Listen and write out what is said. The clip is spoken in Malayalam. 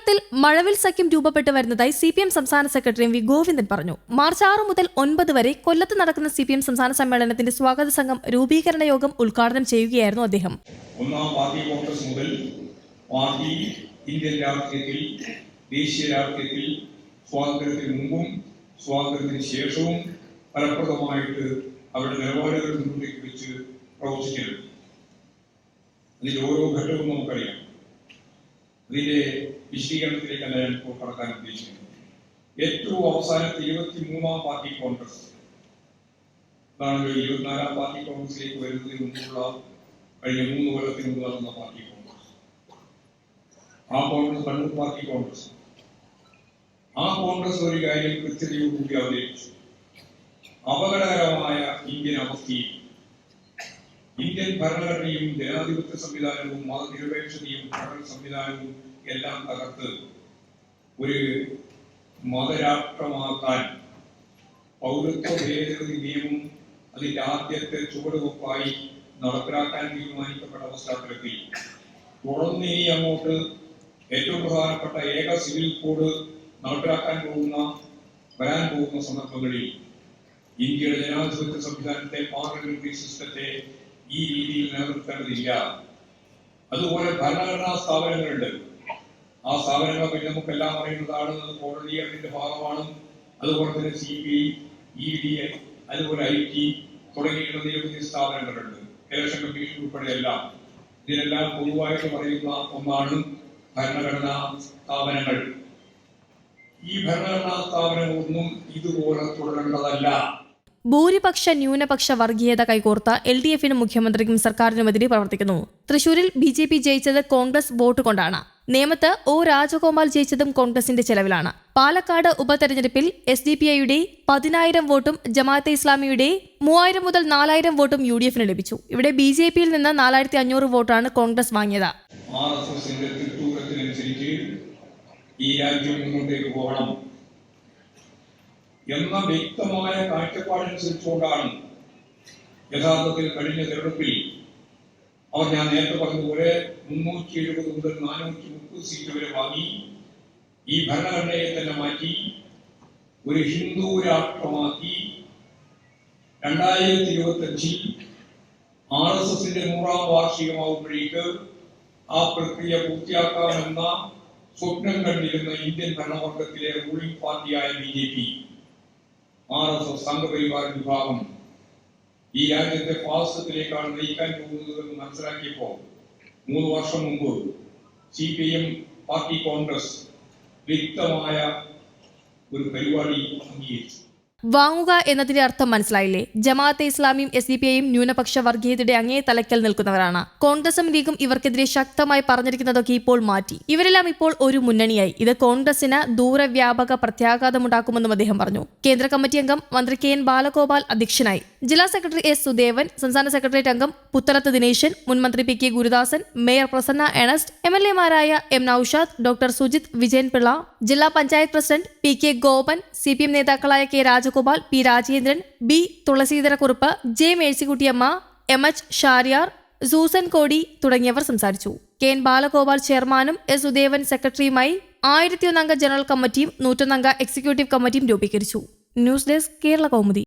കേരളത്തിൽ മഴവിൽ സഖ്യം രൂപപ്പെട്ടു വരുന്നതായി സി പി എം സംസ്ഥാന സെക്രട്ടറി എം വി ഗോവിന്ദൻ പറഞ്ഞു. മാർച്ച് ആറ് മുതൽ ഒൻപത് വരെ കൊല്ലത്ത് നടക്കുന്ന സി പി എം സംസ്ഥാന സമ്മേളനത്തിന്റെ സ്വാഗത സംഘം രൂപീകരണ യോഗം ഉദ്ഘാടനം ചെയ്യുകയായിരുന്നു അദ്ദേഹം. ഒന്നാം പാർട്ടി കോൺഗ്രസ് മുതൽ പാർട്ടി ഇന്ത്യൻ രാഷ്ട്രീയത്തിൽ ദേശീയ രാഷ്ട്രീയത്തിൽ സ്വാതന്ത്ര്യത്തിന് മുമ്പും സ്വാതന്ത്ര്യത്തിന് ശേഷവും ഫലപ്രദമായിട്ട് അവരുടെ നിലപാടുകൾ മുന്നിലേക്ക് വെച്ച് പ്രവർത്തിക്കരുത്. അതിന്റെ ഓരോ ഘട്ടവും നമുക്കറിയാം. അതിന്റെ വിശദീകരണത്തിലേക്ക് ഞാൻ ഇപ്പോൾ കടക്കാൻ ഉദ്ദേശിക്കുന്നത് ഏറ്റവും അവസാനത്തെ ഇരുപത്തി മൂന്നാം പാർട്ടി കോൺഗ്രസ്. ഇരുപത്തിനാലാം പാർട്ടി കോൺഗ്രസിലേക്ക് വരുന്നതിന് മുമ്പുള്ള കഴിഞ്ഞ മൂന്ന് കൊല്ലത്തിന് മുമ്പ് നടന്ന പാർട്ടി കോൺഗ്രസ്. ആ കോൺഗ്രസ് കണ്ണൂർ പാർട്ടി കോൺഗ്രസ്. ആ കോൺഗ്രസ് ഒരു കാര്യം കൃത്യതയോടുകൂടി അവതരിപ്പിച്ചു. അപകടകരമായ ഇന്ത്യൻ അവസ്ഥയിൽ ഇന്ത്യൻ ഭരണഘടനയും ജനാധിപത്യ സംവിധാനവും മതനിരപേക്ഷതയും ഭരണ സംവിധാനവും എല്ലാം തകർത്ത് ഒരു മതരാഷ്ട്രമാക്കാൻ പൗരത്വ ഭേദഗതി നിയമം അതിന്റെ ആദ്യത്തെ ചുവടുവെപ്പായി നടപ്പിലാക്കാൻ തീരുമാനിക്കപ്പെട്ട പശ്ചാത്തലത്തിൽ തുടർന്ന് ഇനി അങ്ങോട്ട് ഏറ്റവും പ്രധാനപ്പെട്ട ഏക സിവിൽ കോഡ് നടപ്പിലാക്കാൻ പോകുന്ന വരാൻ പോകുന്ന സന്ദർഭങ്ങളിൽ ഇന്ത്യയുടെ ജനാധിപത്യ സംവിധാനത്തെ പാർലമെന്ററി സിസ്റ്റത്തെ ഈ രീതിയിൽ നിലനിർത്തേണ്ടതില്ല അതുപോലെ ഭരണഘടനാ സ്ഥാപനങ്ങളുണ്ട്. ആ സ്ഥാപനങ്ങൾ പിന്നെ നമുക്കെല്ലാം അറിയുന്നതാണ്. കോടതി അതിന്റെ ഭാഗമാണ്. അതുപോലെ തന്നെ C B E D A അതുപോലെ ഐ ടി തുടങ്ങിയിട്ടുള്ള നിരവധി സ്ഥാപനങ്ങളുണ്ട്. ഇലക്ഷൻ കമ്മീഷൻ ഉൾപ്പെടെ എല്ലാം ഇതിനെല്ലാം പൊതുവായിട്ട് പറയുന്ന ഒന്നാണ് ഭരണഘടനാ സ്ഥാപനങ്ങൾ. ഈ ഭരണഘടനാ സ്ഥാപനങ്ങളൊന്നും ഇതുപോലെ തുടരേണ്ടതല്ല. ഭൂരിപക്ഷ ന്യൂനപക്ഷ വർഗീയത കൈകോർത്ത എൽ ഡി എഫിനും മുഖ്യമന്ത്രിക്കും സർക്കാരിനുമെതിരെ പ്രവർത്തിക്കുന്നു. തൃശൂരിൽ ബി ജെ പി ജയിച്ചത് കോൺഗ്രസ് വോട്ട് കൊണ്ടാണ്. നേമത്ത് ഒ രാജഗോപാൽ ജയിച്ചതും കോൺഗ്രസിന്റെ ചെലവിലാണ്. പാലക്കാട് ഉപതെരഞ്ഞെടുപ്പിൽ എസ് ഡി പി ഐയുടെ പതിനായിരം വോട്ടും ജമാഅത്തെ ഇസ്ലാമിയുടെ മൂവായിരം മുതൽ നാലായിരം വോട്ടും യു ഡി എഫിന് ലഭിച്ചു. ഇവിടെ ബി ജെ പിയിൽ നിന്ന് നാലായിരത്തി അഞ്ഞൂറ് വോട്ടാണ് കോൺഗ്രസ് വാങ്ങിയത്. ഈ രാജ്യം മുന്നോട്ടേക്ക് പോകണം. എന്ന വ്യക്തമായ കാഴ്ചപ്പാടനുസരിച്ചുകൊണ്ടാണ് യഥാർത്ഥത്തിൽ കഴിഞ്ഞ തെരഞ്ഞെടുപ്പിൽ അവർ ഞാൻ നേരത്തെ പറഞ്ഞതുപോലെ മുന്നൂറ്റി എഴുപത് മുതൽ നാനൂറ്റി മുപ്പത് സീറ്റ് വരെ വാങ്ങി ഈ ഭരണഘടനയെ തന്നെ മാറ്റി ഒരു ഹിന്ദു രാഷ്ട്രമാക്കി. രണ്ടായിരത്തി ഇരുപത്തി അഞ്ചിൽ ആർ എസ് എസിന്റെ നൂറാം വാർഷികമാകുമ്പോഴേക്ക് ആ പ്രക്രിയ പൂർത്തിയാക്കാമെന്ന സ്വപ്നം കണ്ടിരുന്ന ഇന്ത്യൻ ഭരണവർഗത്തിലെ ruling പാർട്ടിയായ B J P. R S S വിഭാഗം ഈ രാജ്യത്തെ ഫാസിസത്തിലേക്കാണ് നയിക്കാൻ പോകുന്നതെന്ന് മനസ്സിലാക്കിയപ്പോൾ മൂന്ന് വർഷം മുമ്പ് C P M party congress വ്യക്തമായ ഒരു പരിപാടി അംഗീകരിച്ചു. വാങ്ങുക എന്നതിന്റെ അർത്ഥം മനസ്സിലായില്ലേ? ജമാഅത്തെ ഇസ്ലാമിയും എസ് ഡി പി ഐയും ന്യൂനപക്ഷ വർഗീയതയുടെ അങ്ങേ തലയ്ക്കൽ നിൽക്കുന്നവരാണ്. കോൺഗ്രസും ലീഗും ഇവർക്കെതിരെ ശക്തമായി പറഞ്ഞിരിക്കുന്നതൊക്കെ ഇപ്പോൾ മാറ്റി. ഇവരെല്ലാം ഇപ്പോൾ ഒരു മുന്നണിയായി. ഇത് കോൺഗ്രസിന് ദൂരവ്യാപക പ്രത്യാഘാതമുണ്ടാക്കുമെന്നും അദ്ദേഹം പറഞ്ഞു. കേന്ദ്ര കമ്മിറ്റി അംഗം മന്ത്രി കെ എൻ ബാലഗോപാൽ അധ്യക്ഷനായി. ജില്ലാ സെക്രട്ടറി എസ് സുദേവൻ സംസ്ഥാന സെക്രട്ടേറിയറ്റ് അംഗം പുത്തലത്ത് ദിനേശൻ മുൻമന്ത്രി P K Gurudasan mayor Prasanna Ernest M L എമാരായ M Noushad doctor Sujith Vijayan Pillai ജില്ലാ panchayat president P K Gopan C P M നേതാക്കളായ K Rajagopal P Rajendran B Thulaseedharakkurup J Mercykuttyamma M H Shahriar Susan Kody തുടങ്ങിയവർ സംസാരിച്ചു. കെ എൻ ബാലഗോപാൽ ചെയർമാനും എസ് സുദേവൻ സെക്രട്ടറിയുമായി ആയിരത്തിയൊന്നംഗ ജനറൽ കമ്മിറ്റിയും നൂറ്റൊന്നംഗ എക്സിക്യൂട്ടീവ് കമ്മിറ്റിയും രൂപീകരിച്ചു. News desk Kerala Kaumudi.